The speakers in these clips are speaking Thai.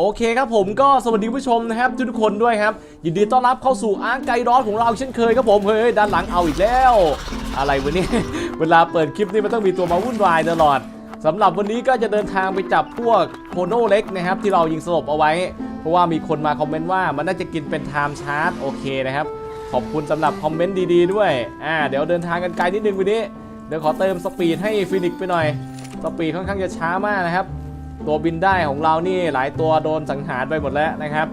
โอเคครับผมก็สวัสดีผู้ชมนะครับทุกคนด้วยครับ ยินดีต้อนรับเข้าสู่อาร์ไกดอสของเราเช่นเคยครับผมเฮ้ยด้านหลังเอาอีกแล้ว อะไรวะเนี่ยเวลาเปิดคลิปนี่มันต้องมีตัวมาวุ่นวายตลอดสำหรับวันนี้ก็จะเดินทางไปจับพวกโคโนเล็กนะครับที่เรายิงสลบเอาไว้ เพราะว่ามีคนมาคอมเมนต์ว่ามันน่าจะกินเป็นไทม์ชาร์จโอเคนะครับ ขอบคุณสำหรับคอมเมนต์ดีๆด้วยอ่าเดี๋ยวเดินทางกันไกลนิดนึงวันนี้เดี๋ยวขอเติมสปีดให้ฟินิกไปหน่อยสปีดค่อนข้างจะช้ามากนะครับ ตัวบินได้ของเรานี่หลายตัวโดนสังหารไปหมดแล้วนะครับ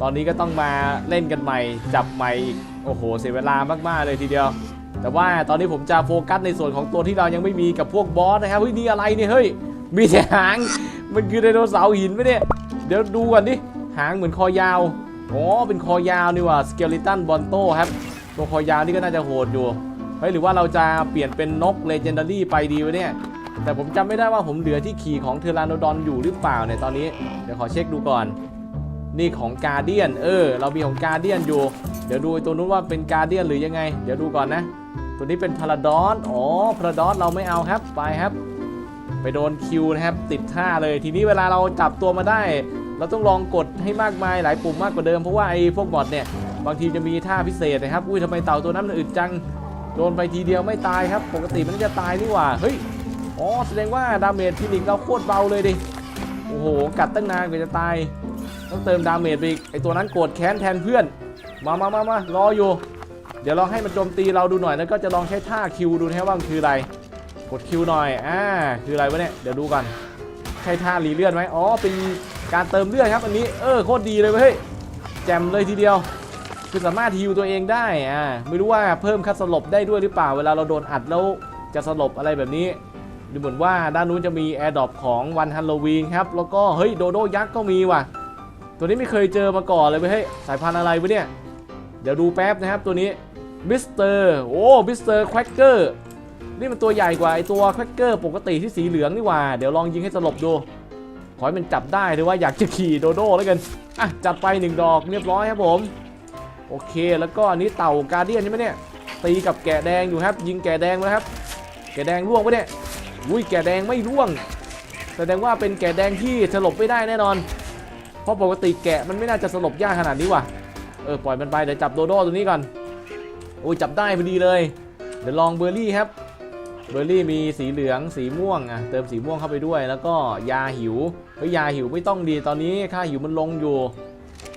ตอนนี้ก็ต้องมาเล่นกันใหม่จับใหม่อีกโอ้โห เสียเวลามากๆเลยทีเดียว แต่ว่าตอนนี้ผมจะโฟกัสในส่วนของตัวที่เรายังไม่มีกับพวกบอสนะครับเฮ้ยนี่อะไรเนี่ยเฮ้ยมีแต่หางมันคือไดโนเสาร์หินไหมเนี่ยเดี๋ยวดูก่อนดิหางเหมือนคอยาวอ๋อเป็นคอยาวนี่ว่าสเกลิตันบอนโตครับตัวคอยาวนี่ก็น่าจะโหดอยู่เฮ้ยหรือว่าเราจะเปลี่ยนเป็นนกเลเจนดารี่ไปดีวะเนี่ย แต่ผมจำไม่ได้ว่าผมเหลือที่ขี่ของเทอรานโดอนอยู่หรือเปล่าเนี่ยตอนนี้ เดี๋ยวขอเช็คดูก่อน นี่ของกาเดียนเออ เรามีของกาเดียนอยู่ เดี๋ยวดูตัวนู้นว่าเป็นกาเดียนหรือยังไง เดี๋ยวดูก่อนนะ ตัวนี้เป็นพาราดอนอ๋อพาราดอนเราไม่เอาครับไปครับ ไปโดนคิวนะครับ ติดท่าเลยทีนี้เวลาเราจับตัวมาได้ เราต้องลองกดให้มากมายหลายปุ่มมากกว่าเดิมเพราะว่าไอ้พวกบอทเนี่ยบางทีจะมีท่าพิเศษนะครับอุ้ยทำไมเต่าตัวนั้นมันอึดจังโดนไปทีเดียวไม่ตายครับ ปกติมันจะตายนี่หว่าเฮ้ย อ๋อแสดงว่าดาเมจฟินิกเราโคตรเบาเลยดิ โอ้โห กัดตั้งนานกว่าจะตาย ต้องเติมดาเมจไปอีก ไอตัวนั้นโกรธแค้นแทนเพื่อน มามามามารออยู่ เดี๋ยวลองให้มันโจมตีเราดูหน่อยแล้วก็จะลองใช้ท่าคิวดูนะว่ามันคืออะไร กดคิวหน่อย อ่า คืออะไรวะเนี่ย เดี๋ยวดูก่อนใช่ท่ารีเลือดไหมอ๋อ เป็นการเติมเลือดครับอันนี้ เออ โคตรดีเลยเว้ย แจมเลยทีเดียวคือสามารถฮิวตัวเองได้อ่าไม่รู้ว่าเพิ่มคัดสลบได้ด้วยหรือเปล่า เวลาเราโดนอัดแล้วจะสลบอะไรแบบนี้ ดูเหมือนว่าด้านนู้นจะมีแอร์ดรอปของวันฮัลโลวีนครับ แล้วก็เฮ้ยโดโดยักษ์ก็มีว่ะ ตัวนี้ไม่เคยเจอมาก่อนเลยเว้ยเฮ้ยสายพันธุ์อะไรวะเนี่ย เดี๋ยวดูแป๊บนะครับตัวนี้มิสเตอร์โอ้มิสเตอร์แควกเกอร์นี่มันตัวใหญ่กว่าไอตัวแควกเกอร์ปกติที่สีเหลืองนี่ว่า เดี๋ยวลองยิงให้สลบดู ขอให้มันจับได้หรือว่าอยากจะขี่โดโดแล้วกัน อะ จัดไปหนึ่งดอกเรียบร้อยครับผม โอเค แล้วก็อันนี้เต่าการเดียนใช่ไหมเนี่ย ตีกับแกะแดงอยู่ครับ ยิงแกะแดงแล้วครับ แกะแดงร่วงปะเนี่ย อุ้ยแกะแดงไม่ร่วง แสดงว่าเป็นแกะแดงที่สลบไม่ได้แน่นอน เพราะปกติแกะมันไม่น่าจะสลบยากขนาดนี้ว่ะ เออปล่อยมันไปเดี๋ยวจับโดโดตัวนี้ก่อนโอ้ยจับได้พอดีเลย เดี๋ยวลองเบอร์รี่ครับ เบอร์รี่มีสีเหลืองสีม่วงอะเติมสีม่วงเข้าไปด้วย แล้วก็ยาหิวเฮ้ยยาหิวไม่ต้องดีตอนนี้ค่าหิวมันลงอยู่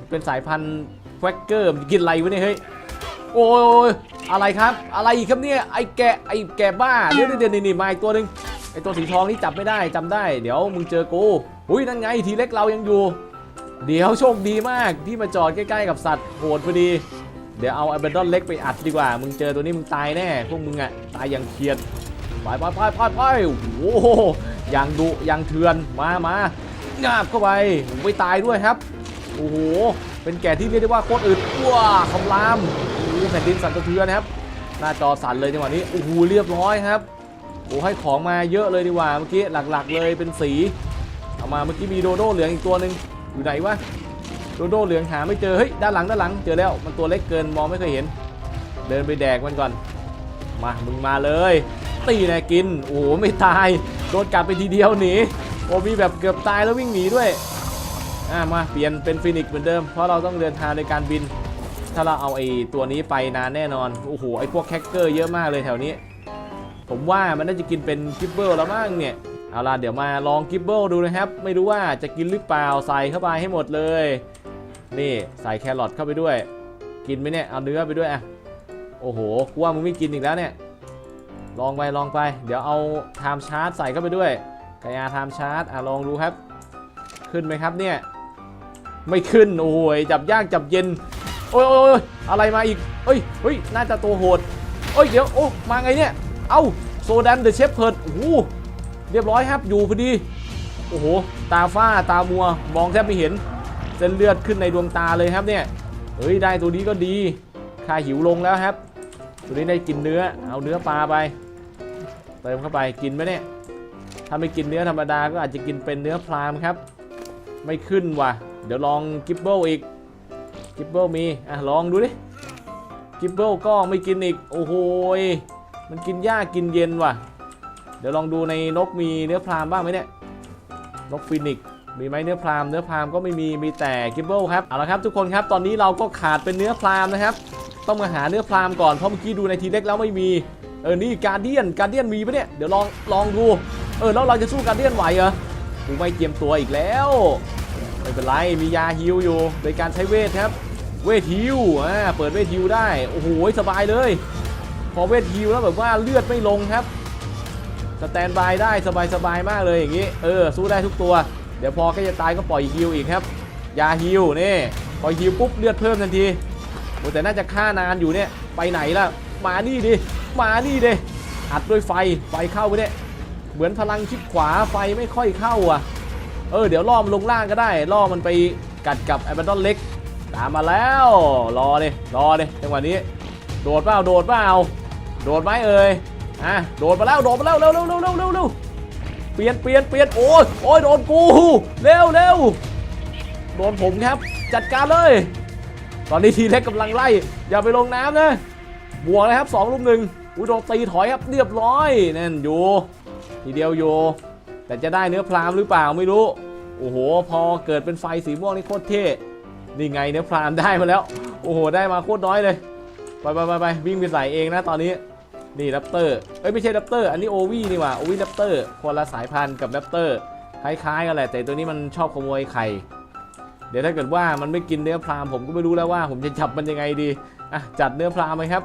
เป็นสายพันธุ์แฟกเกอร์กินอะไรวะเนี่ยเฮ้ยโอ้ยอะไรครับ อะไรอีกครับเนี่ยไอ้แกะไอ้แกะบ้าเดี๋ยวเดี๋ยวนี่นี่มาอีกตัวหนึ่ง ไอตัวสีทองนี่จับไม่ได้จำได้ เดี๋ยวมึงเจอกูอุ้ยนั่นไงทีเล็กเรายังอยู่ เดี๋ยวโชคดีมากที่มาจอดใกล้ๆกับสัตว์โหดพอดี เดี๋ยวเอาไอเบนดอนเล็กไปอัดดีกว่า มึงเจอตัวนี้มึงตายแน่พวกมึงอะตายอย่างเครียดไปไปไปไปไปโอ้โหอย่างดุอย่างเถื่อนมามางาบเข้าไปไม่ตายด้วยครับโอ้โหเป็นแก่ที่เรียกได้ว่าโคตรอึดว้าคำรามโอ้แผ่นดินสั่นสะเทือนนะครับหน้าจอสั่นเลยจังหวะนี้โอ้โหเรียบร้อยครับ โอ้ให้ของมาเยอะเลยดีกว่าเมื่อกี้หลักๆเลยเป็นสี เอามาเมื่อกี้มีโดโดเหลืองอีกตัวหนึ่งอยู่ไหนวะโดโดเหลืองหาไม่เจอเฮ้ยด้านหลังด้านหลังเจอแล้วมันตัวเล็กเกินมองไม่เคยเห็น เดินไปแดกมันก่อน มามึงมาเลยตีแนะกินโอ้ไม่ตายโดนกัดไปทีเดียวหนีโอ้มีแบบเกือบตายแล้ววิ่งหนีด้วยอะมาเปลี่ยนเป็นฟินิกเหมือนเดิมเพราะเราต้องเดินทางในการบิน ถ้าเราเอาไอ้ตัวนี้ไปนานแน่นอนโอ้โหไอ้พวกแคคเกอร์เยอะมากเลยแถวนี้ ผมว่ามันน่าจะกินเป็นกิบเบิลแล้วมั้งเนี่ย เอาล่ะเดี๋ยวมาลองกิบเบิลดูนะครับ ไม่รู้ว่าจะกินหรือเปล่าใส่เข้าไปให้หมดเลย นี่ใส่แครอทเข้าไปด้วย กินไหมเนี่ย เอาเนื้อไปด้วยอะ โอ้โหกูว่ามึงไม่กินอีกแล้วเนี่ย ลองไปลองไป เดี๋ยวเอาไทม์ชาร์จใส่เข้าไปด้วยกายาไทม์ชาร์จอะลองดูครับ ขึ้นไหมครับเนี่ย ไม่ขึ้นโอ้ยจับยากจับเย็น โอ้ยโอ้ยอะไรมาอีกเฮ้ยเฮ้ยน่าจะตัวโหดเอ้ยเดี๋ยวโอ้มาไงเนี่ย เอ้าโซดันเดอะเชฟเพิร์ดโอ้โหเรียบร้อยครับอยู่พอดี โอ้โห ตาฝ้าตามัว มองแทบไม่เห็นเส้นเลือดขึ้นในดวงตาเลยครับเนี่ยเฮ้ยได้ตัวนี้ก็ดีค่าหิวลงแล้วครับ ตัวนี้ได้กินเนื้อ เอาเนื้อปลาไป เติมเข้าไปกินไหมเนี่ย ถ้าไม่กินเนื้อธรรมดาก็อาจจะกินเป็นเนื้อพรามครับ ไม่ขึ้นว่ะ เดี๋ยวลองกิบเบิลอีก กิบเบิลมี อะลองดูดิ กิบเบิลก็ไม่กินอีก โอ้โห มันกินหญ้ากินเย็นว่ะ เดี๋ยวลองดูในนกมีเนื้อพรามบ้างไหมเนี่ย นกฟินิกมีไหมเนื้อพรามเนื้อพรามก็ไม่มีมีแต่กิบเบิลครับเอาละครับทุกคนครับตอนนี้เราก็ขาดเป็นเนื้อพรามนะครับ ต้องมาหาเนื้อพรามก่อนเพราะเมื่อกี้ดูในทีเล็กแล้วไม่มีเออนี่การเดียนการเดียนมีปะเนี่ยเดี๋ยวลองลองดูเออแล้วเราจะสู้การเดียนไหวเหรอกูไม่เตรียมตัวอีกแล้วไม่เป็นไรมียาฮิวอยู่โดยการใช้เวทครับ เวทฮิวอ่าเปิดเวทฮิวได้โอ้โหสบายเลย อเวทฮิวแล้วแบบว่าเลือดไม่ลงครับ สแตนบายได้สบายสบายๆมากเลยอย่างนี้ เออ สู้ได้ทุกตัว เดี๋ยวพอก็จะตายก็ปล่อยฮิวอีกครับ ยาฮิวนี่พอยฮิวปุ๊บเลือดเพิ่มทันทีโอ้แต่น่าจะฆ่านานอยู่เนี่ย ไปไหนล่ะ มานี่ดิ มานี่ดิ อัดด้วยไฟ ไฟเข้าไปเนี่ย เหมือนพลังชิดขวาไฟไม่ค่อยเข้าอะ เออ เดี๋ยวล่อมันลงล่างก็ได้ ล่อมันไปกัดกับไอ้บันดอนเล็ก ตามมาแล้ว รอเลยรอเลยจังหวะนี้ โดดเปล่า โดดเปล่า โดดไหมเอ่ยอะโดดมาแล้วโดดมาแล้วเร็วเร็วเร็วเร็วเร็วเร็วเปลี่ยนเปลี่ยนเปลี่ยนโอ้ยโอ้ยโดนกูเร็วเร็วโดนผมครับ จัดการเลย ตอนนี้ทีเล็กกำลังไล่ อย่าไปลงน้ำนะบวกเลยครับสองลุมหนึ่งอุ้ยโดนตีถอยครับเรียบร้อยนั่นอยู่ทีเดียวอยู่แต่จะได้เนื้อพรามหรือเปล่าไม่รู้โอ้โห พอเกิดเป็นไฟสีม่วงนี่โคตรเท่นี่ไงเนื้อพรามได้มาแล้ว โอ้โห ได้มาโคตรน้อยเลย ไปไปไปไปวิ่งไปใส่เองนะตอนนี้นี่แรปเตอร์เอ้ยไม่ใช่แรปเตอร์อันนี้โอวี่นี่ว่าโอวี่แรปเตอร์คนละสายพันธุ์กับแรปเตอร์คล้ายๆกันแหละแต่ตัวนี้มันชอบขโมยไข่เดี๋ยวถ้าเกิดว่ามันไม่กินเนื้อพรามผมก็ไม่รู้แล้วว่า ผมจะจับมันยังไงดีอะจัดเนื้อพรามไหมครับ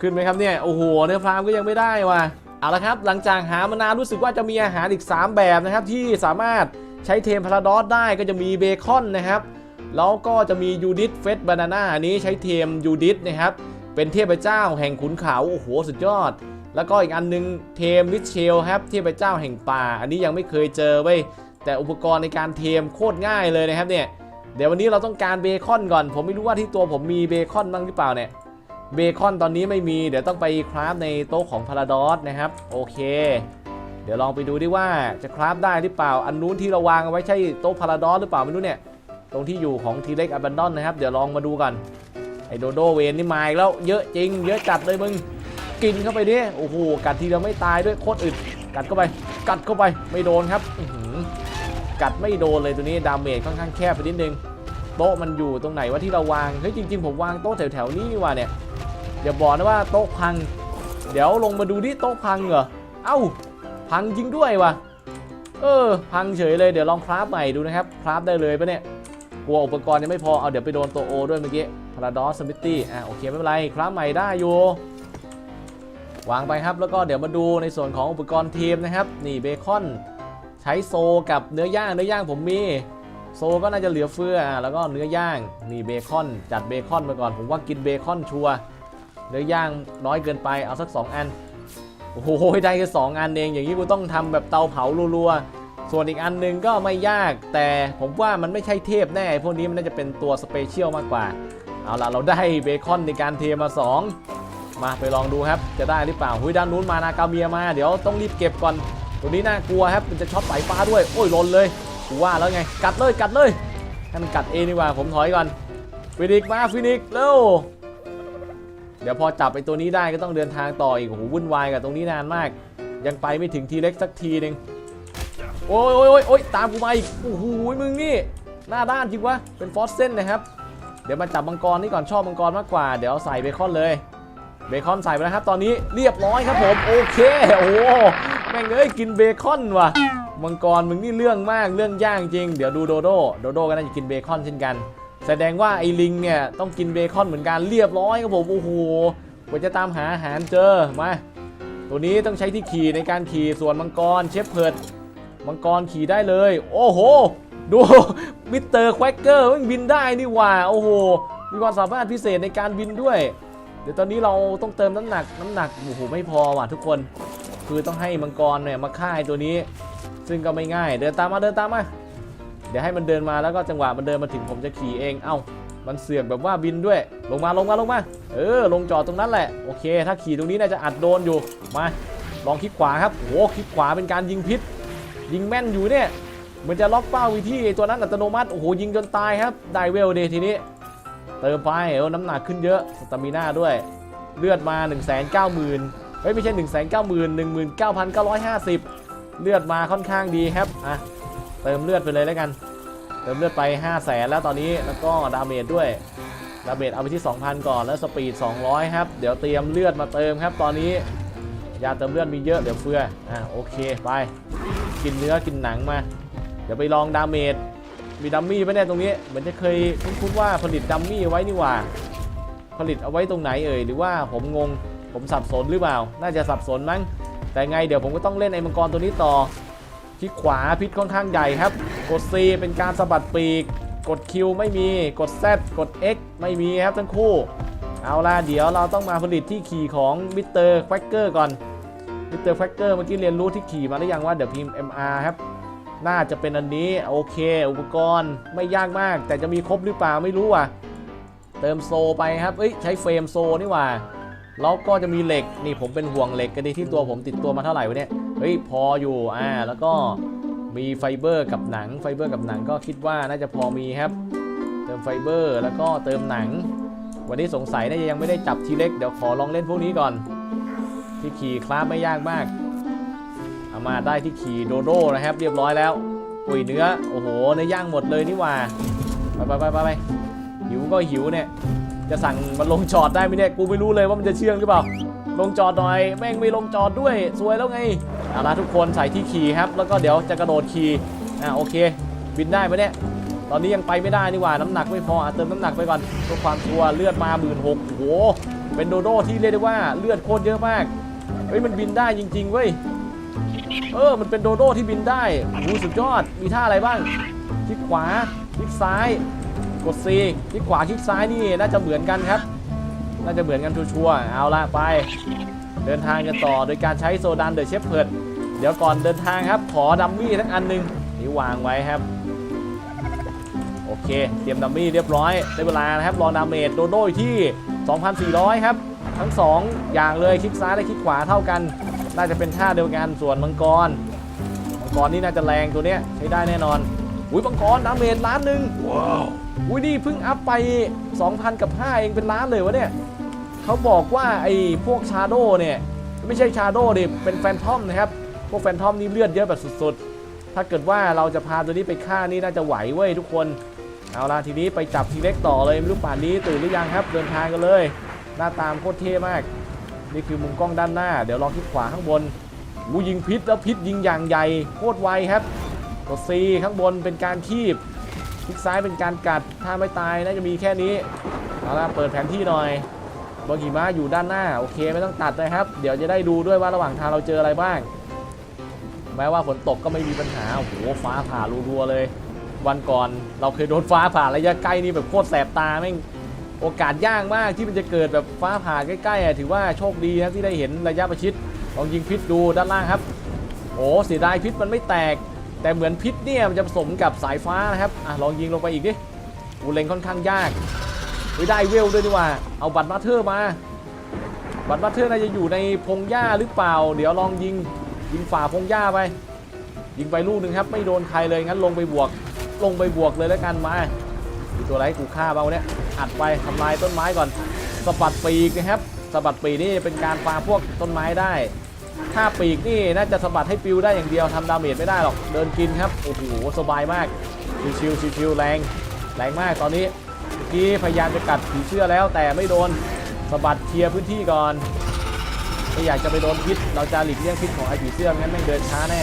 ขึ้นไหมครับเนี่ยโอ้โหเนื้อพรามก็ยังไม่ได้ว่ะเอาละครับหลังจากหามานานรู้สึกว่าจะมีอาหารอีก 3 แบบนะครับที่สามารถใช้เทมพาราดอสได้ก็จะมีเบคอนนะครับ แล้วก็จะมียูดิสเฟสบานาน่าอันนี้ใช้เทมยูดิสนะครับ เป็นเทพเจ้าแห่งขุนเขา โอ้โห สุดยอด แล้วก็อีกอันนึงเทมริชเชลครับ เทพเจ้าแห่งป่า อันนี้ยังไม่เคยเจอเว้ย แต่อุปกรณ์ในการเทมโคตรง่ายเลยนะครับเนี่ย เดี๋ยววันนี้เราต้องการเบคอนก่อน ผมไม่รู้ว่าที่ตัวผมมีเบคอนบ้างหรือเปล่าเนี่ย เบคอนตอนนี้ไม่มี เดี๋ยวต้องไปคราฟในโต๊ะของพาราดอสนะครับ โอเคเดี๋ยวลองไปดูดิว่าจะคราฟได้หรือเปล่า อันนู้นที่เราวางเอาไว้ใช่โต๊ะพาราดอสหรือเปล่าไม่รู้เนี่ย รงที่อยู่ของทีเล็กอับันดอนนะครับ เดี๋ยวลองมาดูกันไอโดโดเวนนี่มาอีกแล้วเยอะจริง เยอะจัดเลยมึงกินเข้าไปดิโอ้โหกัดทีเดียวไม่ตายด้วยโคตรอึดกัดเข้าไป กัดเข้าไปไม่โดนครับกัดไม่โดนเลยตัวนี้ดาเมจค่อนข้างแคบไปนิดนึงโต๊ะมันอยู่ตรงไหนว่าที่เราวางเฮ้ยจริง ๆ ผมวางโต๊ะแถวๆนี้นี่ว่าเนี่ยอย่าบอกนะว่าโต๊ะพัง เดี๋ยวลงมาดูดิโต๊ะพังเหรอเอ้าพังจริงด้วยว่ะเออพังเฉยเลยเดี๋ยวลองคราฟใหม่ดูนะครับคราฟได้เลยปะเนี่ย กลัวอุปกรณ์ยังไม่พอ เอาเดี๋ยวไปโดนตัวโอด้วยเมื่อกี้พาราดอสสมิตี้อะโอเคไม่เป็นไรคราฟใหม่ได้อยู่ วางไปครับแล้วก็เดี๋ยวมาดูในส่วนของอุปกรณ์ทีมนะครับ นี่เบคอน ใช้โซกับเนื้อย่างเนื้อย่างผมมีโซก็น่าจะเหลือเฟืออะแล้วก็เนื้อย่างนี่เบคอนจัดเบคอนไปก่อนผมว่ากินเบคอนชัวเนื้อย่างน้อยเกินไปเอาสัก 2 อัน โอ้โหได้แค่สองอันเองอย่างนี้กูต้องทำแบบเตาเผารัวๆ ส่วนอีกอันหนึงก็ไม่ยากแต่ผมว่ามันไม่ใช่เทพแน่ พวกนี้มันน่าจะเป็นตัวสเปเชียลมากกว่า เอาล่ะ เราได้เบคอนในการเทมา 2 มาไปลองดูครับ จะได้หรือเปล่าหุยด้านนู้นมานากาเมียมา เดี๋ยวต้องรีบเก็บก่อน ตัวนี้น่ากลัวครับ มันจะช็อตสายฟ้าด้วย โอ้ยลนเลยกูว่าแล้วไง กัดเลยกัดเลยให้มันกัดเองดีกว่าผมถอยก่อนฟินิกมาฟินิกเร็วเดี๋ยวพอจับไอตัวนี้ได้ก็ต้องเดินทางต่ออีกโอ้โหวุ่นวายกับตรงนี้นานมาก ยังไปไม่ถึงทีเล็กสักทีหนึง โอ้ยโอ้ยโอ้ยโอ้ยตามกูมาอีกโอ้โหมึงนี่หน้าด้านจริงวะเป็นฟอสเซนนะครับ เดี๋ยวมาจับมังกรนี่ก่อนชอบมังกรมากกว่า เดี๋ยวใส่เบคอนเลย เบคอนใส่ไปแล้วครับ ตอนนี้เรียบร้อยครับผมโอเคโอ้แม่งเอ้ยกินเบคอนว่ะมังกรมึงนี่เรื่องมากเรื่องย่างจริง เดี๋ยวดูโดโดโดโดก็น่าจะกินเบคอนเช่นกัน แสดงว่าไอ้ลิงเนี่ยต้องกินเบคอนเหมือนกันเรียบร้อยครับผมโอ้โหกว่าจะตามหาอาหารเจอมาตัวนี้ต้องใช้ที่ขี่ในการขี่ส่วนมังกรเชฟเพิร์ด มังกรขี่ได้เลย โอ้โห ดูมิสเตอร์แควกเกอร์มันบินได้นี่หว่า โอ้โห มีความสามารถพิเศษในการบินด้วย เดี๋ยวตอนนี้เราต้องเติมน้ำหนัก น้ำหนัก โอ้โห ไม่พอว่ะทุกคน คือต้องให้มังกรเนี่ยมาฆ่าไอ้ตัวนี้ ซึ่งก็ไม่ง่าย เดินตามมา เดินตามมา เดี๋ยวให้มันเดินมาแล้วก็จังหวะมันเดินมาถึงผมจะขี่เอง เอ้า มันเสือกแบบว่าบินด้วย ลงมา ลงมา ลงมา เออ ลงจอดตรงนั้นแหละ โอเค ถ้าขี่ตรงนี้น่าจะอัดโดนอยู่ มา ลองคลิกขวาครับ โอ้โหคลิกขวาเป็นการยิงพิษ ยิงแม่นอยู่เนี่ยเหมันจะล็อกเป้าวิธีไอ้ตัวนั้นอัตโนมัติโอ้โหยิงจนตายครับไดเวลเดทีนี้ เติมไปเออน้ำหนักขึ้นเยอะสตามิน่าด้วย เลือดมา 1 9 0 0 0 0เฮ้ยไม่ใช่ 1 9 0 0 0 0 19,950 เลือดมาค่อนข้างดีครับอะเติมเลือดไปเลยแล้วกัน เติมเลือดไป 5 0 0แสนแล้วตอนนี้แล้วก็ดาเมจด้วยดาเมจเอาไปที่ 2,000 ก่อนแล้วสปีด 200 ครับ เดี๋ยวเตรียมเลือดมาเติมครับ ตอนนี้ยาเติมเลือดมีเยอะเดี๋ยวเฟืออะโอเคไป กินเนื้อกินหนังมา เดี๋ยวไปลองดาเมจมีดัมมี่ไหมเนี่ยตรงนี้เหมือนจะเคยคุ้นๆว่าผลิตดัมมี่ไว้นี่หว่า ผลิตเอาไว้ตรงไหนเอ่ยหรือว่าผมงงผมสับสนหรือเปล่า น่าจะสับสนมั้งแต่ไงเดี๋ยวผมก็ต้องเล่นไอ้มังกรตัวนี้ต่อคลิกขวาพิษค่อนข้างใหญ่ครับ กด C เป็นการสะบัดปีก กด Q ไม่มีกด Z กด X ไม่มีครับทั้งคู่ เอาล่ะเดี๋ยวเราต้องมาผลิตที่ขี่ของมิสเตอร์แฟกเกอร์ก่อน มิสเตอร์แฟกเกอร์เมื่อกี้เรียนรู้ที่ขี่มาหรือยังว่าเดี๋ยวพิมพ์ MR ครับ น่าจะเป็นอันนี้โอเค อุปกรณ์ไม่ยากมาก แต่จะมีครบหรือเปล่าไม่รู้อะ เติมโซไปครับ เอ้ยใช้เฟรมโซนี่ว่าแล้วก็จะมีเหล็กนี่ผมเป็นห่วงเหล็กกันดีที่ตัวผมติดตัวมาเท่าไหร่วะเนี่ยเฮ้ยพออยู่อ่าแล้วก็มีไฟเบอร์กับหนังไฟเบอร์กับหนังก็คิดว่าน่าจะพอมีครับ เติมไฟเบอร์แล้วก็เติมหนัง วันนี้สงสัยน่าจะยังไม่ได้จับทีเล็กเดี๋ยวขอลองเล่นพวกนี้ก่อน ที่ขี่คลาสไม่ยากมาก เอามาได้ที่ขี่โดโดนะครับ เรียบร้อยแล้วอุ้ยเนื้อ โอ้โหเนื้อย่างหมดเลยนี่ว่าไปไปไปไปไปหิวก็หิวเนี่ย จะสั่งมันลงจอดได้ไหมเนี่ย กูไม่รู้เลยว่ามันจะเชื่องหรือเปล่า ลงจอดหน่อย แม่งไม่ลงจอดด้วย สวยแล้วไง เอาละทุกคนใส่ที่ขี่ครับ แล้วก็เดี๋ยวจะกระโดดขี่ อ่าโอเค บินได้ไหมเนี่ย ตอนนี้ยังไปไม่ได้นี่หว่า น้ำหนักไม่พออเติมน้ำหนักไปก่อนเพื่อความชัวร์เลือดมาหมื่นหกโอ้โห เป็นโดโดที่เรียกได้ว่าเลือดโคตรเยอะมาก เฮ้ยมันบินได้จริง ๆ เว้ย เออ มันเป็นโดโดที่บินได้โอ้โหสุดยอด มีท่าอะไรบ้าง คลิกขวา คลิกซ้าย กด C คลิกขวา คลิกซ้ายนี่น่าจะเหมือนกันครับ น่าจะเหมือนกันชัวร์ๆเอาละไป เดินทางกันต่อโดยการใช้โซดันเดอะเชฟเพิร์ดเดี๋ยวก่อนเดินทางครับ ขอดัมมี่ทั้งอันหนึ่งนี่วางไว้ครับ โอเค เตรียมดัมมี่เรียบร้อย ได้เวลานะครับ รอดาเมจโดโดอยู่ที่ 2,400 ครับ ทั้ง2อย่างเลยคลิกซ้ายและคลิกขวาเท่ากัน น่าจะเป็นท่าเดียวกันส่วนมังกร มังกรนี่น่าจะแรงตัวเนี้ยใช้ได้แน่นอนอุ้ยมังกรดาเมจล้านหนึ่งว้าวอุ้ยนี่เพิ่งอัพไป 2,000 กับ 5 เองเป็นล้านเลยวะเนี่ยเขาบอกว่าไอ้พวกชาโดเนี่ยไม่ใช่ชาโดดิเป็นแฟนทอมนะครับ พวกแฟนทอมนี่เลือดเยอะแบบสุดๆ ถ้าเกิดว่าเราจะพาตัวนี้ไปฆ่านี่น่าจะไหวเว้ยทุกคน เอาล่ะทีนี้ไปจับทีเล็กต่อเลยไม่รู้ป่านนี้ตื่นหรือยังครับ เดินทางกันเลย หน้าตามโคตรเท่มาก นี่คือมุมกล้องด้านหน้า เดี๋ยวลองคลิกขวาข้างบนวูยิงพิษแล้วพิษยิงอย่างใหญ่โคตรไวครับกด C ข้างบนเป็นการคีบคลิกซ้ายเป็นการกัดถ้าไม่ตายน่าจะมีแค่นี้เอาละเปิดแผนที่หน่อยบอกิมะอยู่ด้านหน้าโอเคไม่ต้องตัดนะครับ เดี๋ยวจะได้ดูด้วยว่าระหว่างทางเราเจออะไรบ้าง แม้ว่าฝนตกก็ไม่มีปัญหาโอ้โหฟ้าผ่ารัวๆเลย วันก่อนเราเคยโดนฟ้าผ่าระยะใกล้นี่แบบโคตรแสบตาแม่ง โอกาสยากมากที่มันจะเกิดแบบฟ้าผ่าใกล้ๆถือว่าโชคดีนะที่ได้เห็นระยะประชิดลองยิงพิษดูด้านล่างครับ โอ้เสียดายพิษมันไม่แตก แต่เหมือนพิษเนี่ยมันจะผสมกับสายฟ้านะครับอะลองยิงลงไปอีกดิอูเล็งค่อนข้างยากเฮ้ยได้เวลด้วยดีกว่าเอาบัตรมาเธอร์มาบัตรมาเธอร์น่าจะอยู่ในพงหญ้าหรือเปล่า เดี๋ยวลองยิงยิงฝ่าพงหญ้าไป ยิงไปลูกหนึ่งครับไม่โดนใครเลยงั้นลงไปบวก ลงไปบวกเลยแล้วกันมาตัวอะไรกูฆ่าเบาเนี่ย อัดไปทำลายต้นไม้ก่อนสะบัดปีกนะครับสะบัดปีกนี่เป็นการปาพวกต้นไม้ได้ ถ้าปีกนี่น่าจะสะบัดให้ปิวได้อย่างเดียวทำดาเมจไม่ได้หรอกเดินกินครับโอ้โหสบายมากชิวๆชิวๆแรงแรงมากตอนนี้เมื่อกี้พยายามจะกัดผีเสื้อแล้ว แต่ไม่โดนสะบัดเคลียร์พื้นที่ก่อนไม่อยากจะไปโดนพิษ เราจะหลีกเลี่ยงพิษของไอ้ผีเสื้อไม่งั้นแม่งเดินช้าแน่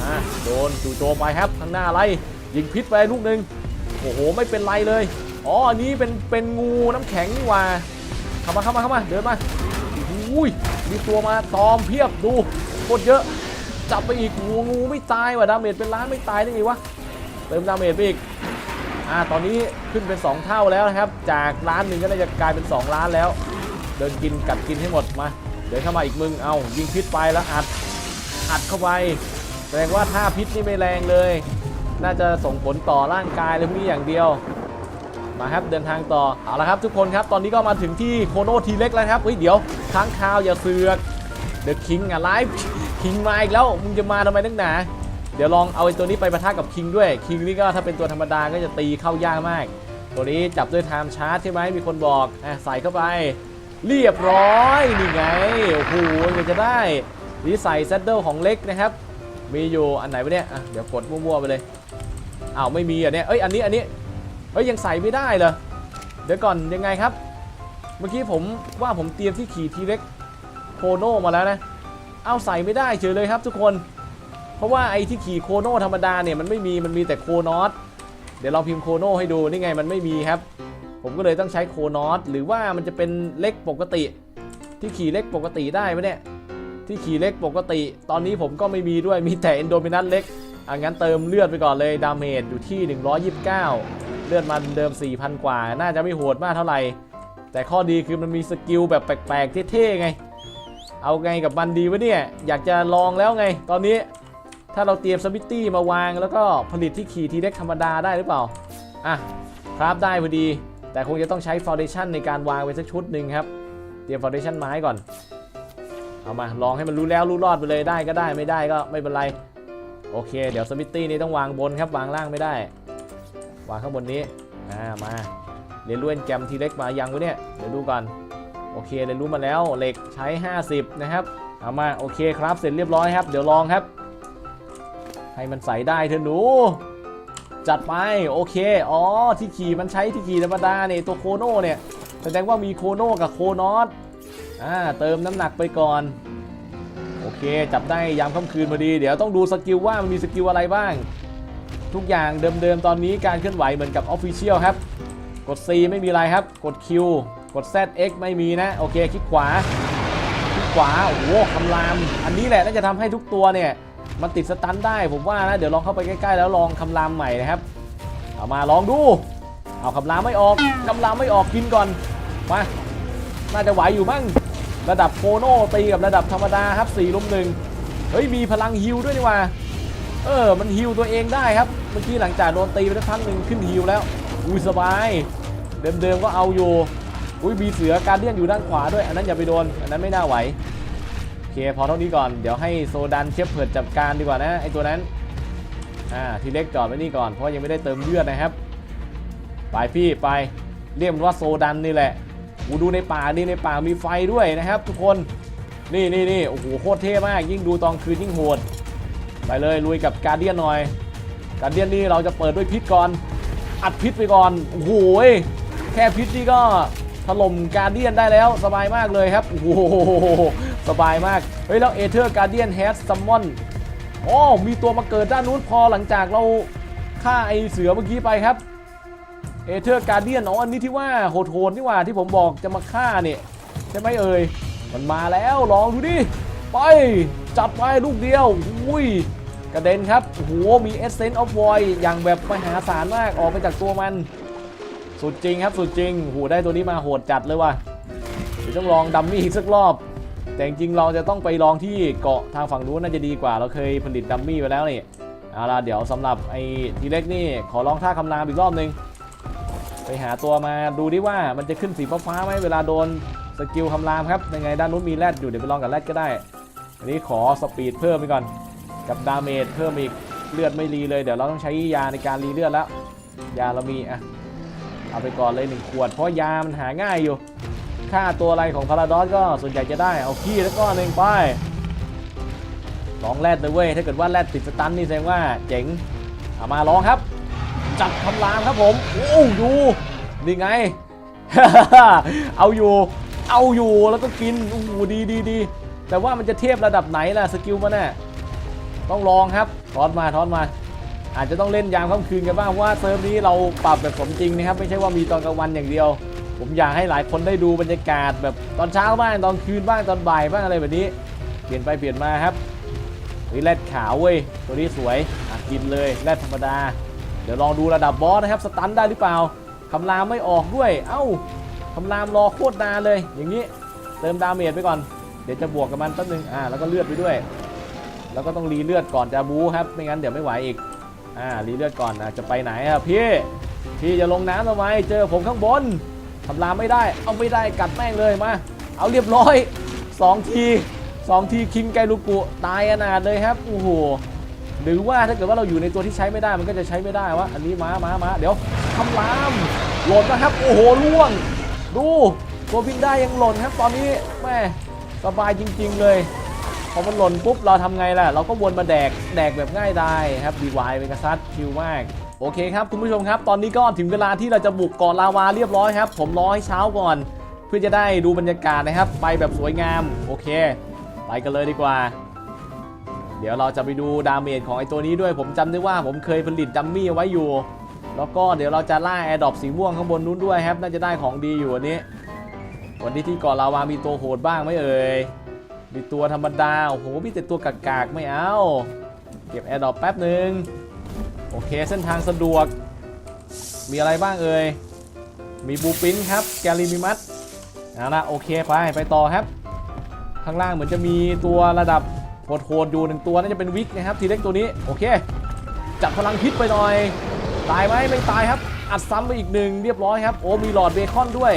อะโดนจู่โจมไปครับข้างหน้าไล่ยิงพิษไปลูกหนึ่งโอ้โหไม่เป็นไรเลย อ๋ออันนี้เป็นเป็นงูน้ำแข็งนี่ว่าเข้ามาเข้ามาเข้ามาเดินมาอุ้ยมีตัวมาตอมเพียบดูโคตรเยอะ จับไปอีกงูงูไม่ตายว่ะดาเมจเป็นล้านไม่ตายได้ไงวะเติมดาเมจไปอีกอ่าตอนนี้ขึ้นเป็น 2 เท่าแล้วนะครับ จากล้านหนึ่งก็น่าจะกลายเป็น 2 ล้านแล้ว เดินกินกัดกินให้หมดมาเดินเข้ามาอีกมึงเอายิงพิษไปแล้วอัดอัดเข้าไปแสดงว่าถ้าพิษนี่ไม่แรงเลย น่าจะส่งผลต่อร่างกายเลยพวกนี้อย่างเดียว มาครับเดินทางต่อเอาละครับทุกคนครับตอนนี้ก็มาถึงที่โคโนทีเล็กแล้วครับเฮ้ยเดี๋ยวค้างคาวอย่าเสือกเดอะคิงอะไลฟ์คิงมาอีกแล้วมึงจะมาทำไมนักหนาเดี๋ยวลองเอาไอ้ตัวนี้ไปปะทะกับคิงด้วยคิงนี่ก็ถ้าเป็นตัวธรรมดาก็จะตีเข้ายากมาก ตัวนี้จับด้วยไทม์ชาร์จใช่ไหมมีคนบอกอะใส่เข้าไป เรียบร้อยนี่ไงโอ้โหมันจะได้นี่ใส่แซดเดิลของเล็กนะครับ มีอยู่อันไหนวะเนี่ยอะเดี๋ยวกดมั่วๆไปเลยอ้าวไม่มีอะเนี่ยเอ้ยอันนี้อันนี้ เอ้ยยังใส่ไม่ได้เหรอเดี๋ยวก่อนยังไงครับ เมื่อกี้ผมว่าผมเตรียมที่ขี่ทีเล็กโคโนมาแล้วนะเอาใส่ไม่ได้เฉยเลยครับทุกคน เพราะว่าไอ้ที่ขี่โคโนธรรมดาเนี่ยมันไม่มีมันมีแต่โคนอสเดี๋ยวเราพิมพ์โคโนให้ดูนี่ไงมันไม่มีครับ ผมก็เลยต้องใช้โคนอสหรือว่ามันจะเป็นเล็กปกติ ที่ขี่เล็กปกติได้ไหมเนี่ยที่ขี่เล็กปกติ ตอนนี้ผมก็ไม่มีด้วยมีแต่เอนโดมินันเล็กอะงั้นเติมเลือดไปก่อนเลยดาเมจอยู่ที่ 129 เลือดมันเดิม 4,000 กว่า น่าจะไม่โหดมากเท่าไหร่ แต่ข้อดีคือมันมีสกิลแบบแปลกๆเท่ๆไง เอาไงกับมันดีวะเนี่ย อยากจะลองแล้วไง ตอนนี้ถ้าเราเตรียมสวิตตี้มาวางแล้วก็ผลิตที่ขี่ทีเล็กธรรมดาได้หรือเปล่า อะครับได้พอดี แต่คงจะต้องใช้ฟ u n เดชั n ในการวางไปสักชุดหนึ่งครับ เตรียมฟ u n เดชั n ไม้ก่อน เอามาลองให้มันรู้แล้วรู้รอดไปเลยได้ก็ได้ไม่ได้ก็ไม่เป็นไร โอเค เดี๋ยวสวิตตี้นี้ต้องวางบนครับวางล่างไม่ได้ วางข้างบนนี้อ่ามาเรียนรู้เอ็นแกรมทีเล็กมายังวะเนี่ยเดี๋ยวดูก่อนโอเคเรียนรู้มาแล้วเหล็กใช้ 50 นะครับเอามาโอเคครับเสร็จเรียบร้อยครับ เดี๋ยวลองครับ ให้มันใส่ได้เถอะหนู จัดไปโอเคอ๋อที่ขี่มันใช้ที่ขี่ธรรมดาเนี่ยตัวโคโน่เนี่ยแสดงว่ามีโคโน่กับโคนอสอ่าเติมน้ำหนักไปก่อนโอเค จับได้ยามค่ำคืนพอดี เดี๋ยวต้องดูสกิลว่ามันมีสกิลอะไรบ้าง ทุกอย่างเดิมๆ ตอนนี้การเคลื่อนไหวเหมือนกับ Official ครับ กด C ไม่มีอะไรครับ กด Q กด ZX ไม่มีนะ โอเคคลิกขวาคลิกขวา โอ้โหคำราม อันนี้แหละน่าจะทำให้ทุกตัวเนี่ย มันติดสตันได้ผมว่านะ เดี๋ยวลองเข้าไปใกล้ๆ แล้วลองคำรามใหม่นะครับ เอามาลองดู เอาคำรามไม่ออกคำรามไม่ออกกินก่อน มา น่าจะไหวอยู่มั้ง ระดับโฟโนตีกับระดับธรรมดาครับ4ลุมหนึ่งเฮ้ยมีพลังฮิลด้วยนี่ว่า เออ มันฮิลตัวเองได้ครับ เมื่อกี้หลังจากโดนตีไปสักพักหนึ่งขึ้นฮิลแล้ว อุ้ยสบาย เดิมๆก็เอาอยู่ อุ้ยมีเสือการเดียนอยู่ด้านขวาด้วย อันนั้นอย่าไปโดน อันนั้นไม่น่าไหว โอเค พอเท่านี้ก่อน เดี๋ยวให้โซดันเชฟเพิดจัดการดีกว่านะไอตัวนั้น อ่า ทีเล็กจอดไว้นี่ก่อน เพราะยังไม่ได้เติมเลือดนะครับ ไปพี่ไป เรียกมันว่าโซดันนี่แหละอูดูในป่านี่ในป่ามีไฟด้วยนะครับ ทุกคน นี่นี่นี่โอ้โหโคตรเท่มาก ยิ่งดูตอนคืนยิ่งโหด ไปเลยลุยกับการเดียนหน่อย การเดียนนี่เราจะเปิดด้วยพิษก่อน อัดพิษไปก่อน โอ้โหยแค่พิษนี่ก็ถล่มการเดียนได้แล้วสบายมากเลยครับ โอ้โหสบายมาก เฮ้ยแล้วเอเธอร์การเดียนแฮสซัมมอนอ๋อมีตัวมาเกิดด้านนู้นพอหลังจากเราฆ่าไอเสือเมื่อกี้ไปครับ เอเธอร์การเดียนอ๋ออันนี้ที่ว่าโหดๆนี่ว่าที่ผมบอกจะมาฆ่าเนี่ยใช่ไหมเอ่ยมันมาแล้วลองดูดิ ไป จับไปลูกเดียวอุ้ยกระเด็นครับโอ้โหมี Essence of Void อย่างแบบมหาศาลมากออกไปจากตัวมัน สุดจริงครับสุดจริงโอ้โหได้ตัวนี้มาโหดจัดเลยว่ะเดี๋ยวต้องลองดัมมี่อีกสักรอบ แต่จริงเราจะต้องไปลองที่เกาะทางฝั่งนู้นน่าจะดีกว่า เราเคยผลิตดัมมี่ไปแล้วนี่เอาล่ะเดี๋ยวสำหรับไอ้ทีเล็กนี่ขอลองท่าคำรามอีกรอบนึงไปหาตัวมาดูดิว่ามันจะขึ้นสีฟ้าไหมเวลาโดนสกิลคำรามครับยังไงด้านนู้นมีแรดอยู่เดี๋ยวไปลองกับแรดก็ได้ อันนี้ขอสปีดเพิ่มไปก่อน กับดาเมจเพิ่มอีกเลือดไม่รีเลยเดี๋ยวเราต้องใช้ยาในการรีเลือดแล้วยาเรามีอะเอาไปก่อนเลยหนึ่งขวด เพราะยามันหาง่ายอยู่ ค่าตัวอะไรของพาราดอสก็ส่วนใหญ่จะได้เอาขี้แล้วก็หนึ่งไปลองแรดเลยเว้ยถ้าเกิดว่าแรดติดสตันนี่แสดงว่าเจ๋งเอามาลองครับ จับคำรามครับผมโอ้ดูนี่ไง เอาอยู่ เอาอยู่แล้วก็กินโอ้ดีดีดี แต่ว่ามันจะเทียบระดับไหนล่ะสกิลมันน่ะต้องลองครับทอนมาทอนมา อาจจะต้องเล่นยามค่ำคืนกันบ้างเพราะว่าเซิร์ฟนี้เราปรับแบบสมจริงนะครับไม่ใช่ว่ามีตอนกลางวันอย่างเดียว ผมอยากให้หลายคนได้ดูบรรยากาศแบบตอนเช้าบ้างตอนคืนบ้างตอนบ่ายบ้างอะไรแบบนี้ เปลี่ยนไปเปลี่ยนมาครับเฮ้ยแรดขาวเว้ยตัวนี้สวยอะกินเลยแรดธรรมดา เดี๋ยวลองดูระดับบอสนะครับสตันได้หรือเปล่าคำรามไม่ออกด้วย เอ้าคำรามรอโคตรนานเลย อย่างนี้เติมดาเมจไปก่อน เดี๋ยวจะบวกกับมันแป๊บนึงอ่าแล้วก็เลือดไปด้วย แล้วก็ต้องรีเลือดก่อนจะบู๊ครับไม่งั้นเดี๋ยวไม่ไหวอีกอ่ารีเลือดก่อนอะจะไปไหนอะพี่พี่จะลงน้ำทำไมเจอผมข้างบนคำรามไม่ได้ เอาไม่ได้กัดแม่งเลยมา เอาเรียบร้อยสองทีสองทีคิงไกลูกุตายอนาถเลยครับโอ้โหหรือว่าถ้าเกิดว่าเราอยู่ในตัวที่ใช้ไม่ได้มันก็จะใช้ไม่ได้วะอันนี้ม้าม้าม้าเดี๋ยวทำลามหล่นนะครับ โอ้โหล่วง ดูตัวบินได้ยังหล่นครับ ตอนนี้แม่ สบายจริง ๆ เลยพอมันหล่นปุ๊บเราทำไงล่ะ เราก็วนมาแดกแดกแบบง่ายดายครับดีวายเป็นกระซัดชิลมากโอเคครับคุณผู้ชมครับ ตอนนี้ก็ถึงเวลาที่เราจะบุกเกาะลาวาเรียบร้อยครับ ผมรอให้เช้าก่อน เพื่อจะได้ดูบรรยากาศนะครับ ไปแบบสวยงาม โอเค ไปกันเลยดีกว่า เดี๋ยวเราจะไปดูดาเมจของไอตัวนี้ด้วย ผมจำได้ว่าผมเคยผลิตดัมมี่ไว้อยู่ แล้วก็เดี๋ยวเราจะล่าแอร์ดรอปสีม่วงข้างบนนู้นด้วยครับ น่าจะได้ของดีอยู่วันนี้ วันนี้ที่เกาะลาวามีตัวโหดบ้างไหมเอ่ย มีตัวธรรมดา โอ้โห มีแต่ตัวกากๆ ไม่เอา เก็บแอร์ดรอปแป๊บหนึ่งโอเค เส้นทางสะดวก มีอะไรบ้างเอ่ย มีบูปินครับ แกลิมิมัสเอาละโอเค ไป ไปต่อครับ ข้างล่างเหมือนจะมีตัวระดับโหดๆอยู่หนึ่งตัวน่าจะเป็นวิกนะครับ ทีเล็กตัวนี้ โอเค จับพลังพิษไปหน่อย ตายไหมไม่ตายครับ อัดซ้ำไปอีกหนึ่งเรียบร้อยครับ โอ้มีหลอดเบคอนด้วย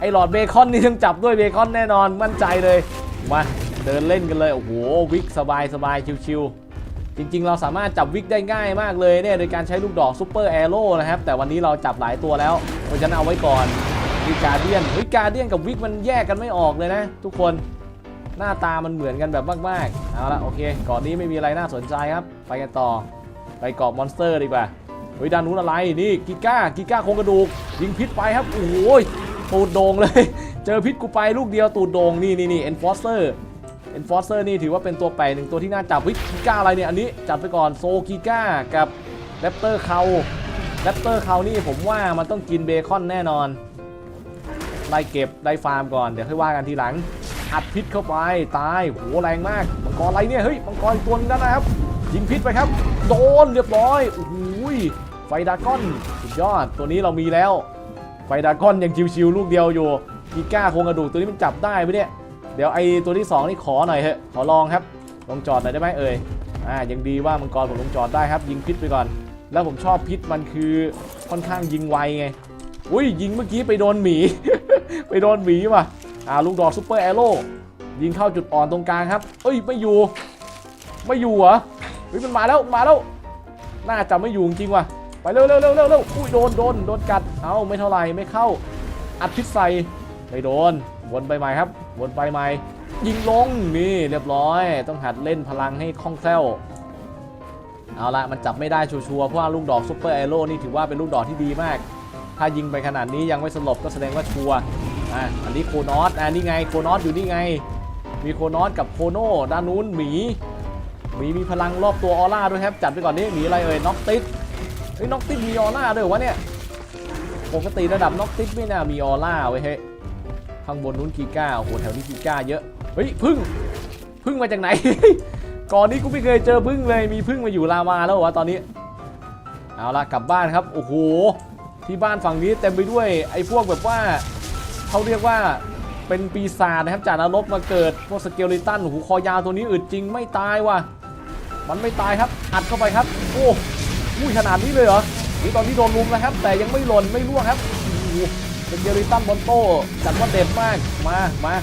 ไอหลอดเบคอนนี่ต้องจับด้วยเบคอนแน่นอนมั่นใจเลย มาเดินเล่นกันเลย โอ้โห วิกสบายสบายชิวๆจริง ๆ เราสามารถจับวิกได้ง่ายมากเลยเนี่ยโดยการใช้ลูกดอกซูเปอร์แอโร่นะครับ แต่วันนี้เราจับหลายตัวแล้วเพราะฉะนั้นเอาไว้ก่อนมีกาเดียนเฮ้ยกาเดียนกับวิกมันแยกกันไม่ออกเลยนะ ทุกคนหน้าตามันเหมือนกันแบบมากๆเอาละโอเคก่อนนี้ไม่มีอะไรน่าสนใจครับ ไปกันต่อไปกาะมอนสเตอร์ดีกว่าเฮ้ยด้านนู้นอะไรนี่กิก้ากิก้าโครงกระดูกยิงพิษไปครับโอ้โหย ตูดโด่งเลย เจอพิษกูไปลูกเดียวตูดโด่งนี่นี่นี่เอ็นฟอสเซอร์เอ็นฟอสเซอร์นี่ถือว่าเป็นตัวแปลกหนึ่งตัวที่น่าจับวิกิก้าอะไรเนี่ย อันนี้จับไปก่อนโซกิก้ากับแรปเตอร์เขาแรปเตอร์เขานี่ผมว่ามันต้องกินเบคอนแน่นอนไล่เก็บไล่ฟาร์มก่อนเดี๋ยวค่อยว่ากันทีหลังอัดพิษเข้าไปตายโหแรงมากมังกรอะไรเนี่ยเฮ้ยมังกรตัวนึงนั่นนะครับยิงพิษไปครับโดนเรียบร้อยโอ้โหยไฟดากอนสุดยอดตัวนี้เรามีแล้ว ไฟดากอนยังชิวๆลูกเดียวอยู่กีก้าโครงกระดูกตัวนี้มันจับได้ไหมเนี่ยเดี๋ยวไอตัวที่สองนี่ขอหน่อยเถอะขอลองครับลงจอดหน่อยได้ไหมเอ่ยอ่ายังดีว่ามังกรผมลงจอดได้ครับ ยิงพิษไปก่อน แล้วผมชอบพิษมันคือค่อนข้างยิงไวไงอุ้ยยิงเมื่อกี้ไปโดนหมี ไปโดนหมีว่ะอ่าลูกดอกซุปเปอร์แอโร่ยิงเข้าจุดอ่อนตรงกลางครับ เอ้ยไม่อยู่ ไม่อยู่เหรอเฮ้ยมันมาแล้วมาแล้ว น่าจะไม่อยู่จริงว่ะ เร็วเร็วเร็วเร็วเร็วอุ้ยโดนโดนโดนกัด เอ้าไม่เท่าไหร่ไม่เข้า อัดพิษใส่ไม่โดน วนไปใหม่ครับ วนไปใหม่ ยิงลงนี่เรียบร้อย ต้องหัดเล่นพลังให้คล่องแคล่ว เอาละมันจับไม่ได้ชัวร์เพราะว่าลูกดอกซุปเปอร์แอโร่นี่ถือว่าเป็นลูกดอกที่ดีมาก ถ้ายิงไปขนาดนี้ยังไม่สลบก็แสดงว่าชัวร์ อะอันนี้โคนอสอะนี่ไงโคนอสอยู่นี่ไง มีโคนอสกับโคโน่ด้านนู้นหมีหมีมีพลังรอบตัวออร่าด้วยครับ จัดไปก่อนนี้หมีอะไรเอ่ยน็อกติส เฮ้ยน็อกติสมีออร่าด้วยเหรอวะเนี่ยปกติระดับน็อกติสไม่น่ามีออร่าไว้ยเฮ้ยข้างบนนู้นกีก้าโอ้โหแถวนี้กีก้าเยอะเฮ้ยพึ่งพึ่งมาจากไหน ก่อนนี้กูไม่เคยเจอพึ่งเลยมีพึ่งมาอยู่ลาวาแล้ววะตอนนี้ เอาละกลับบ้านครับโอ้โหที่บ้านฝั่งนี้เต็มไปด้วยไอ้พวกแบบว่าเขาเรียกว่าเป็นปีศาจนะครับจากนรกมาเกิดพวกสเกลิตันโอ้โหคอยาวตัวนี้อึดจริงไม่ตายว่ะ มันไม่ตายครับ อัดเข้าไปครับ โอ้ อุ้ยขนาดนี้เลยเหรอนี่ตอนนี้โดนลุมแล้วครับ แต่ยังไม่หล่นไม่ร่วงครับโอ้โหสเกลิตันบนโต้จัดว่าเด็ดมากมามา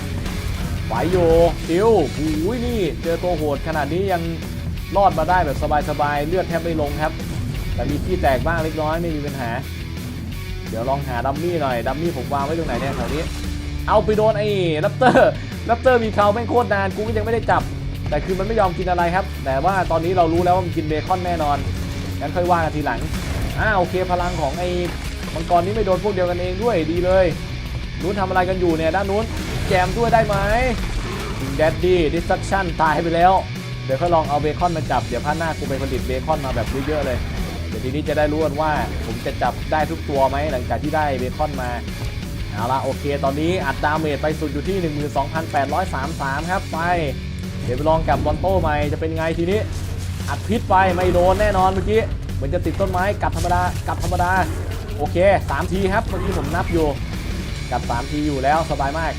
ไหวอยู่คิวโอ้ยนี่ เจอตัวโหดขนาดนี้ยังรอดมาได้แบบสบายๆ เลือดแทบไม่ลงครับ แต่มีที่แตกบ้างเล็กน้อยไม่มีปัญหา เดี๋ยวลองหาดัมมี่หน่อยดัมมี่ผมวางไว้ตรงไหนเนี่ยแถวนี้ เอาไปโดนไอ้ลัปเตอร์ลัปเตอร์มีเขาแม่งโคตรนานกูก็ยังไม่ได้จับ แต่คือมันไม่ยอมกินอะไรครับ แต่ว่าตอนนี้เรารู้แล้วว่ามันกินเบคอนแน่นอน งั้นค่อยว่ากันทีหลังอ่าโอเคพลังของไอ้มังกรนี้ไม่โดนพวกเดียวกันเองด้วยดีเลยนู้นทำอะไรกันอยู่เนี่ยด้านนู้นแจมด้วยได้ไหมแดดดี้ดิสซัคชั่นตายไปแล้ว เดี๋ยวค่อยลองเอาเบคอนมาจับ เดี๋ยวพาหน้ากูไปผลิตเบคอนมาแบบเยอะๆเลย เดี๋ยวทีนี้จะได้รู้กันว่า ผมจะจับได้ทุกตัวไหมหลังจากที่ได้เบคอนมาเอาละโอเค ตอนนี้อัดดาเมจไปสุดอยู่ที่ 12,833 ครับไป เดี๋ยวไปลองกับบอลโต้ใหม่จะเป็นไงทีนี้ อัดพิษไปไม่โดนแน่นอนเมื่อกี้เหมือนจะติดต้นไม้กัดธรรมดากัดธรรมดา โอเค 3 ทีครับเมื่อกี้ผมนับอยู่กัด3ทีอยู่แล้วสบายมาก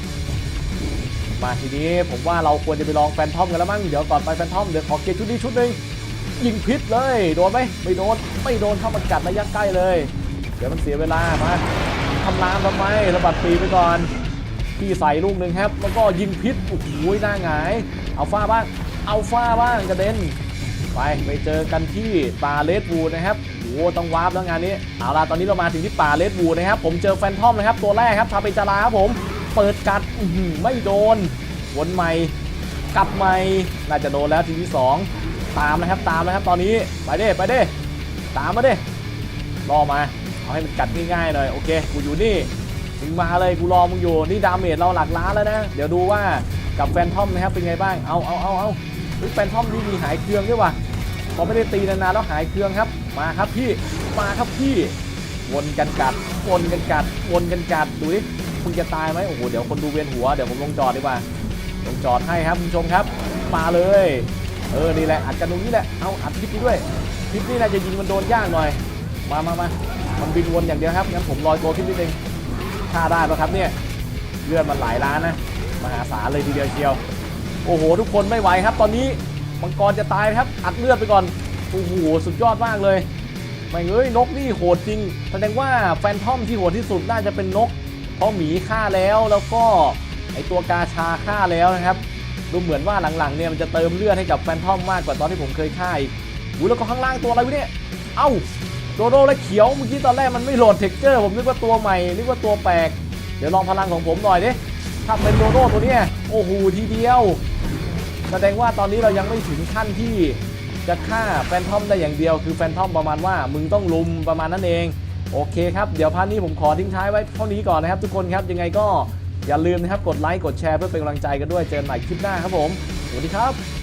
มาทีนี้ผมว่าเราควรจะไปลองแฟนทอมกันแล้วมั้งเดี๋ยวก่อนไปแฟนทอมเดี๋ยวขอเกียร์ชุดนี้ชุดหนึ่งยิงพิษเลยโดนไหมไม่โดนไม่โดนเข้ามากัดระยะใกล้เลย เดี๋ยวมันเสียเวลามาทำลามทำไมระบัดปีไปก่อนพี่ใส่ลูกหนึ่งครับ แล้วก็ยิงพิษโอ้โหหน้าหงาย เอาฟ้าบ้าง เอาฟ้าบ้างกระเด็น ไปไปเจอกันที่ป่าเลดวูนะครับโอ้โหต้องวาร์ปแล้วงานนี้เอาล่ะตอนนี้เรามาถึงที่ป่าเลดวูนะครับผมเจอแฟนทอมนะครับตัวแรกครับทาเปจาราครับผมเปิดกัดไม่โดนวนใหม่กัดใหม่น่าจะโดนแล้วทีที่สองตามนะครับตามนะครับตอนนี้ไปเด้ไปเด้ตามมาเด้รอมาเอาให้มันกัดง่ายๆหน่อยโอเคกูอยู่นี่มึงมาเลยกูรอมึงอยู่นี่ดาเมจเราหลักล้านแล้วนะ เดี๋ยวดูว่ากับแฟนทอมนะครับเป็นไงบ้างเอาเอาเอาเอา เฮ้ยแฟนทอมนี่มีหายเครื่องด้วยว่ะพอไม่ได้ตีนานๆแล้วหายเครื่องครับ มาครับพี่ มาครับพี่ วนกันกัด วนกันกัด วนกันกัด ดูดิมึงจะตายไหมโอ้โห เดี๋ยวคนดูเวียนหัว เดี๋ยวผมลงจอดดีกว่า ลงจอดให้ครับคุณผู้ชมครับ มาเลย เออ นี่แหละ อัดกันตรงนี้แหละ เอาอัดคลิปนี้ด้วยคลิปนี้น่าจะยิงมันโดนยากหน่อย มามามามันบินวนอย่างเดียวครับ งั้นผมลอยตัวขึ้นนิดนึงฆ่าได้ปะครับเนี่ย เลือดมันหลายล้านนะ มหาศาลเลยทีเดียวเชียว โอ้โห ทุกคนไม่ไหวครับ ตอนนี้มังกรจะตายครับ อัดเลือดไปก่อน โอ้โห สุดยอดมากเลยไม่เอ้ยนกนี่โหดจริง แสดงว่าแฟนทอมที่โหดที่สุดน่าจะเป็นนก เพราะหมีฆ่าแล้วแล้วก็ไอตัวกาชาฆ่าแล้วนะครับดูเหมือนว่าหลังๆเนี่ยมันจะเติมเลือดให้กับแฟนทอมมากกว่าตอนที่ผมเคยฆ่าอีกอู้แล้วก็ข้างล่างตัวอะไรวะเนี่ย เอ้าโดโดและเขียวเมื่อกี้ตอนแรกมันไม่โหลดเท็กเจอร์ผมนึกว่าตัวใหม่นึกว่าตัวแปลก เดี๋ยวลองพลังของผมหน่อยดิถ้าเป็นโดโดตัวเนี้ยโอ้โหทีเดียว แสดงว่าตอนนี้เรายังไม่ถึงขั้นที่จะฆ่าแฟนทอมได้อย่างเดียว คือแฟนทอมประมาณว่ามึงต้องลุมประมาณนั้นเอง โอเคครับเดี๋ยวพาร์ทนี้ผมขอทิ้งท้ายไว้เท่านี้ก่อนนะครับ ทุกคนครับยังไงก็อย่าลืมนะครับกดไลค์กดแชร์เพื่อเป็นกำลังใจกันด้วยเจอกันใหม่คลิปหน้าครับผมสวัสดีครับ